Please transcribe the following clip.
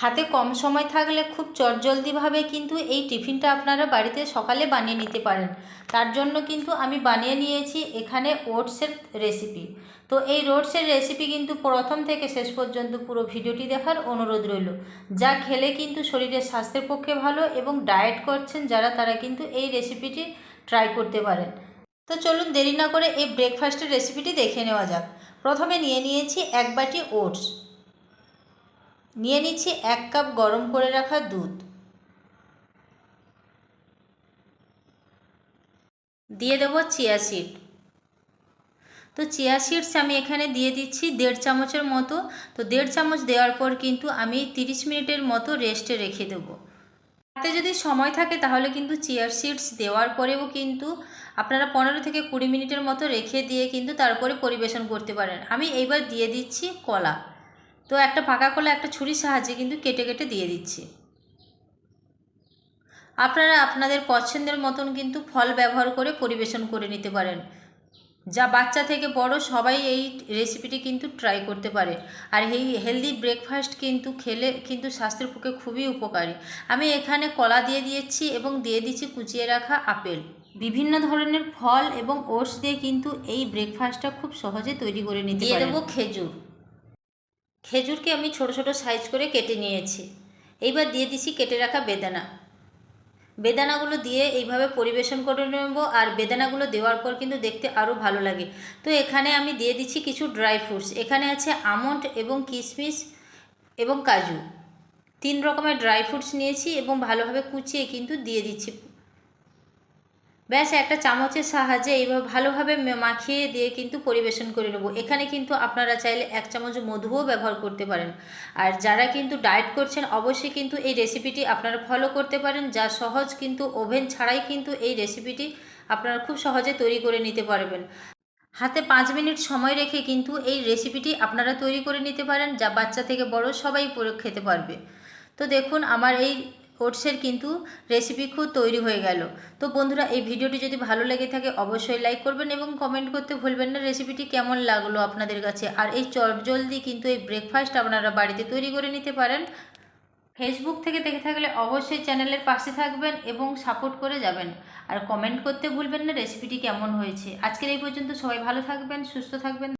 হাতে কম সময় থাকলে খুব চটজলদিভাবে কিন্তু এই টিফিনটা আপনারা বাড়িতে সকালে বানিয়ে নিতে পারেন। তার জন্য কিন্তু আমি বানিয়ে নিয়েছি এখানে ওটসের রেসিপি। তো এই ওটসের রেসিপি কিন্তু প্রথম থেকে শেষ পর্যন্ত পুরো ভিডিওটি দেখার অনুরোধ রইল। যা খেলে কিন্তু শরীরের স্বাস্থ্যের পক্ষে ভালো এবং ডায়েট করছেন যারা, তারা কিন্তু এই রেসিপিটি ট্রাই করতে পারেন। তো চলুন দেরি না করে এই ব্রেকফাস্টের রেসিপিটি দেখে নেওয়া যাক। প্রথমে নিয়ে নিয়েছি এক বাটি ওটস। নিয়ে নিচ্ছি এক কাপ গরম করে রাখা দুধ। দিয়ে দেবো চিয়া সিড। তো চিয়া সিডস আমি এখানে দিয়ে দিচ্ছি দেড় চামচের মতো। তো দেড় চামচ দেওয়ার পর কিন্তু আমি তিরিশ মিনিটের মতো রেস্টে রেখে দেবো। হাতে যদি সময় থাকে তাহলে কিন্তু চিয়ার সিডস দেওয়ার পরেও কিন্তু আপনারা পনেরো থেকে কুড়ি মিনিটের মতো রেখে দিয়ে কিন্তু তারপরে পরিবেশন করতে পারেন। আমি এইবার দিয়ে দিচ্ছি কলা। তো একটা পাকা কলা একটা ছুরির সাহায্যে কিন্তু কেটে কেটে দিয়ে দিচ্ছি। আপনারা আপনাদের পছন্দের মতন কিন্তু ফল ব্যবহার করে পরিবেশন করে নিতে পারেন। যা বাচ্চা থেকে বড় সবাই এই রেসিপিটি কিন্তু ট্রাই করতে পারে। আর এই হেলদি ব্রেকফাস্ট কিন্তু খেলে কিন্তু স্বাস্থ্যের পক্ষে খুবই উপকারী। আমি এখানে কলা দিয়ে দিয়েছি এবং দিয়ে দিচ্ছি কুচিয়ে রাখা আপেল। বিভিন্ন ধরনের ফল এবং ওটস দিয়ে কিন্তু এই ব্রেকফাস্টটা খুব সহজে তৈরি করে নিতে দিয়ে দেবো খেজুর। খেজুরকে আমি ছোট ছোট সাইজ করে কেটে নিয়েছি। এইবার দিয়ে দিচ্ছি কেটে রাখা বেদানা। বেদানাগুলো দিয়ে এইভাবে পরিবেশন করে নেব আর বেদানাগুলো দেওয়ার পর কিন্তু দেখতে আরও ভালো লাগে। তো এখানে আমি দিয়ে দিচ্ছি কিছু ড্রাই ফ্রুটস। এখানে আছে আমন্ড এবং কিশমিশ এবং কাজু। তিন রকমের ড্রাই ফ্রুটস নিয়েছি এবং ভালোভাবে কুচিয়ে কিন্তু দিয়ে দিচ্ছি। ব্যাস, একটা চামচের সাহায্যে এইভাবে ভালোভাবে মাখিয়ে দিয়ে কিন্তু পরিবেশন করে নেব। এখানে কিন্তু আপনারা চাইলে এক চামচ মধুও ব্যবহার করতে পারেন। আর যারা কিন্তু ডায়েট করছেন, অবশ্যই কিন্তু এই রেসিপিটি আপনারা ফলো করতে পারেন। যা সহজ কিন্তু, ওভেন ছাড়াই কিন্তু এই রেসিপিটি আপনারা খুব সহজে তৈরি করে নিতে পারবেন। হাতে পাঁচ মিনিট সময় রেখে কিন্তু এই রেসিপিটি আপনারা তৈরি করে নিতে পারেন। যা বাচ্চা থেকে বড় সবাই খেতে পারবে। তো দেখুন, আমার এই ওটসের কিন্তু রেসিপি খুব তৈরি হয়ে গেল। তো বন্ধুরা, এই ভিডিওটি যদি ভালো লেগে থাকে, অবশ্যই লাইক করবেন এবং কমেন্ট করতে ভুলবেন না। রেসিপিটি কেমন লাগল আপনাদের কাছে? আর এই চটজলদি কিন্তু এই ব্রেকফাস্ট আপনারা বাড়িতে তৈরি করে নিতে পারেন। ফেসবুক থেকে দেখে থাকলে অবশ্যই চ্যানেলের পাশে থাকবেন এবং সাপোর্ট করে যাবেন। আর কমেন্ট করতে ভুলবেন না রেসিপিটি কেমন হয়েছে? আজকের এই পর্যন্ত সবাই ভালো থাকবেন, সুস্থ থাকবেন।